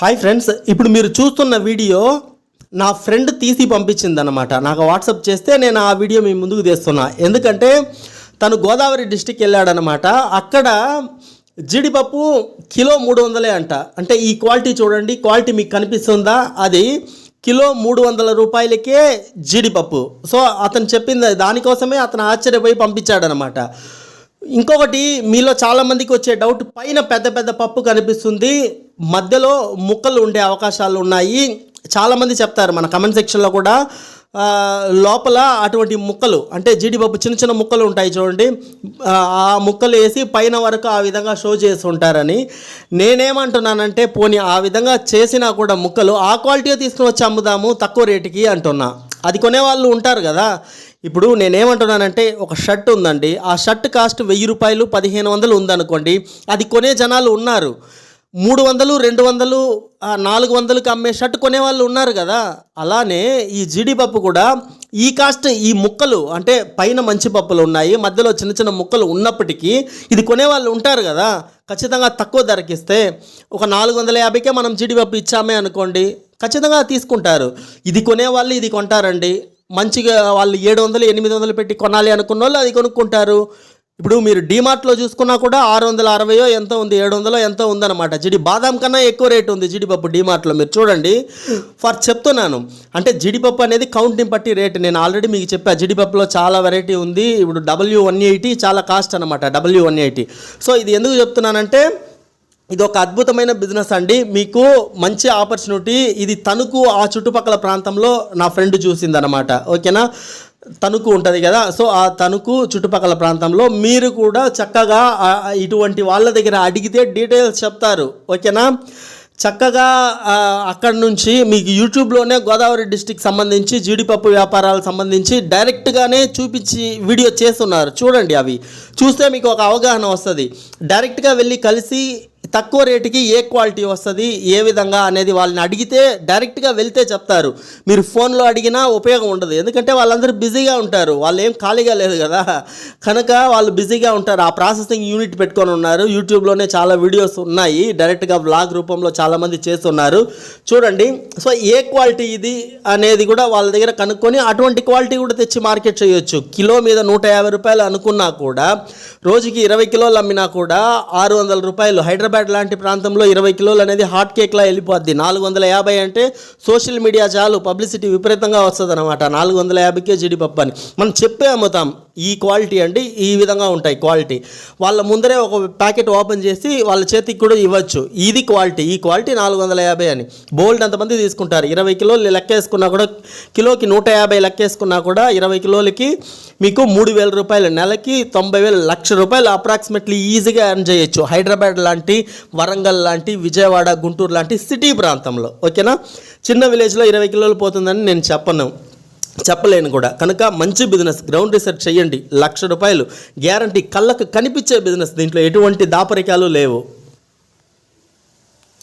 Hi friends ఇప్పుడు మీరు చూస్తున్న వీడియో నా ఫ్రెండ్ తీసి పంపించిందనమాట నాకు వాట్సాప్ చేస్తే నేను ఆ వీడియో మీ ముందుకు తీస్తున్నా. ఎందుకంటే తను గోదావరి డిస్టిక్ వెళ్ళాడనమాట అక్కడ జీడిపప్పు కిలో మూడు వందలే అంట. అంటే ఈ క్వాలిటీ చూడండి క్వాలిటీ మీకు కనిపిస్తుందా? అది కిలో మూడు వందల రూపాయలకే జీడిపప్పు. సో అతను చెప్పింది దానికోసమే అతను ఆశ్చర్యపోయి పంపించాడనమాట ఇంకొకటి మీలో చాలామందికి వచ్చే డౌట్ పైన పెద్ద పెద్ద పప్పు కనిపిస్తుంది. మధ్యలో ముక్కలు ఉండే అవకాశాలు ఉన్నాయి. చాలామంది చెప్తారు మన కమెంట్ సెక్షన్లో కూడా లోపల అటువంటి ముక్కలు అంటే జీడిపప్పు చిన్న చిన్న ముక్కలు ఉంటాయి చూడండి. ఆ ఆ ముక్కలు వేసి పైన వరకు ఆ విధంగా షో చేసి ఉంటారని. నేనేమంటున్నానంటే పోనీ ఆ విధంగా చేసినా కూడా ముక్కలు ఆ క్వాలిటీ తీసుకుని వచ్చి అమ్ముదాము తక్కువ రేటుకి అంటున్నా. అది కొనేవాళ్ళు ఉంటారు కదా. ఇప్పుడు నేనేమంటున్నానంటే ఒక షర్ట్ ఉందండి. ఆ షర్ట్ కాస్ట్ వెయ్యి రూపాయలు పదిహేను వందలు ఉందనుకోండి. అది కొనే జనాలు ఉన్నారు. మూడు వందలు రెండు వందలు నాలుగు వందలకు అమ్మే షర్ట్ కొనేవాళ్ళు ఉన్నారు కదా. అలానే ఈ జీడిపప్పు కూడా ఈ కాస్ట్ ఈ ముక్కలు అంటే పైన మంచి పప్పులు ఉన్నాయి మధ్యలో చిన్న చిన్న ముక్కలు ఉన్నప్పటికీ ఇది కొనేవాళ్ళు ఉంటారు కదా. ఖచ్చితంగా తక్కువ ధరకిస్తే ఒక నాలుగు వందల యాభైకే మనం జీడిపప్పు ఇచ్చామే అనుకోండి ఖచ్చితంగా తీసుకుంటారు. ఇది కొనేవాళ్ళు ఇది కొంటారండి. మంచిగా వాళ్ళు ఏడు వందలు ఎనిమిది వందలు పెట్టి కొనాలి అనుకున్న వాళ్ళు అది కొనుక్కుంటారు. ఇప్పుడు మీరు డిమార్ట్లో చూసుకున్నా కూడా ఆరు వందల అరవయో ఎంత ఉంది ఏడు వందలో ఎంతో ఉందన్నమాట. జిడి బాదాం కన్నా ఎక్కువ రేటు ఉంది జీడిపప్పు డీమార్ట్లో మీరు చూడండి. ఫర్ చెప్తున్నాను. అంటే జీడిపప్పు అనేది కౌంట్ని బట్టి రేటు. నేను ఆల్రెడీ మీకు చెప్పా జీడిపప్పులో చాలా వెరైటీ ఉంది. ఇప్పుడు డబ్ల్యూ వన్ ఎయిటీ చాలా కాస్ట్ అనమాట డబ్ల్యూ వన్ ఎయిటీ సో ఇది ఎందుకు చెప్తున్నానంటే ఇది ఒక అద్భుతమైన బిజినెస్ అండి. మీకు మంచి ఆపర్చునిటీ ఇది తణుకు ఆ చుట్టుపక్కల ప్రాంతంలో నా ఫ్రెండ్ చూసిందనమాట ఓకేనా తణుకు ఉంటుంది కదా సో ఆ తణుకు చుట్టుపక్కల ప్రాంతంలో మీరు కూడా చక్కగా ఇటువంటి వాళ్ళ దగ్గర అడిగితే డీటెయిల్స్ చెప్తారు. ఓకేనా? చక్కగా అక్కడ నుంచి మీకు యూట్యూబ్లోనే గోదావరి డిస్టిక్ సంబంధించి జీడిపప్పు వ్యాపారాలకు సంబంధించి డైరెక్ట్గానే చూపించి వీడియో చేస్తున్నారు. చూడండి అవి. చూస్తే మీకు ఒక అవగాహన వస్తుంది. డైరెక్ట్గా వెళ్ళి కలిసి తక్కువ రేటుకి ఏ క్వాలిటీ వస్తుంది ఏ విధంగా అనేది వాళ్ళని అడిగితే డైరెక్ట్గా వెళ్తే చెప్తారు. మీరు ఫోన్లో అడిగినా ఉపయోగం ఉండదు. ఎందుకంటే వాళ్ళందరూ బిజీగా ఉంటారు. వాళ్ళు ఏం ఖాళీగా లేదు కదా. కనుక వాళ్ళు బిజీగా ఉంటారు. ఆ ప్రాసెసింగ్ యూనిట్ పెట్టుకొని ఉన్నారు. యూట్యూబ్లోనే చాలా వీడియోస్ ఉన్నాయి. డైరెక్ట్గా వ్లాగ్ రూపంలో చాలామంది చేస్తున్నారు. చూడండి. సో ఏ క్వాలిటీ ఇది అనేది కూడా వాళ్ళ దగ్గర కనుక్కొని అటువంటి క్వాలిటీ కూడా తెచ్చి మార్కెట్ చేయొచ్చు. కిలో మీద నూట యాభై రూపాయలు అనుకున్నా కూడా రోజుకి ఇరవై కిలోలు అమ్మినా కూడా ఆరు వందల రూపాయలు. హైదరాబాద్ లాంటి ప్రాంతంలో ఇరవై కిలోలు అనేది హాట్ కేక్లా వెళ్ళిపోద్ది. నాలుగు వందల యాభై అంటే సోషల్ మీడియా చాలు పబ్లిసిటీ విపరీతంగా వస్తుంది అనమాట నాలుగు వందల యాభైకే జీడిపప్పు అని. మనం చెప్పే అమ్ముతాం. ఈ క్వాలిటీ అండి ఈ విధంగా ఉంటాయి క్వాలిటీ. వాళ్ళ ముందరే ఒక ప్యాకెట్ ఓపెన్ చేసి వాళ్ళ చేతికి కూడా ఇవ్వచ్చు. ఇది క్వాలిటీ ఈ క్వాలిటీ నాలుగు వందల యాభై అని. బోల్డ్ అంతమంది తీసుకుంటారు? ఇరవై కిలోలు లెక్కేసుకున్నా కూడా కిలోకి నూట యాభై లెక్కేసుకున్నా కూడా ఇరవై కిలోలకి మీకు మూడు వేల రూపాయలు. నెలకి తొంభై వేలు లక్ష రూపాయలు అప్రాక్సిమేట్లీ ఈజీగా ఎర్న్ చేయొచ్చు. హైదరాబాద్ లాంటి వరంగల్ లాంటి విజయవాడ గుంటూరు లాంటి సిటీ ప్రాంతంలో. ఓకేనా? చిన్న విలేజ్లో ఇరవై కిలోలు పోతుందని నేను చెప్పను. చెప్పలేను కూడా. కనుక మంచి బిజినెస్ గ్రౌండ్ రీసెర్చ్ చేయండి. లక్ష రూపాయలు. గ్యారంటీ కళ్ళకు కనిపించే బిజినెస్ దీంట్లో ఎటువంటి దాపరికాలు లేవు.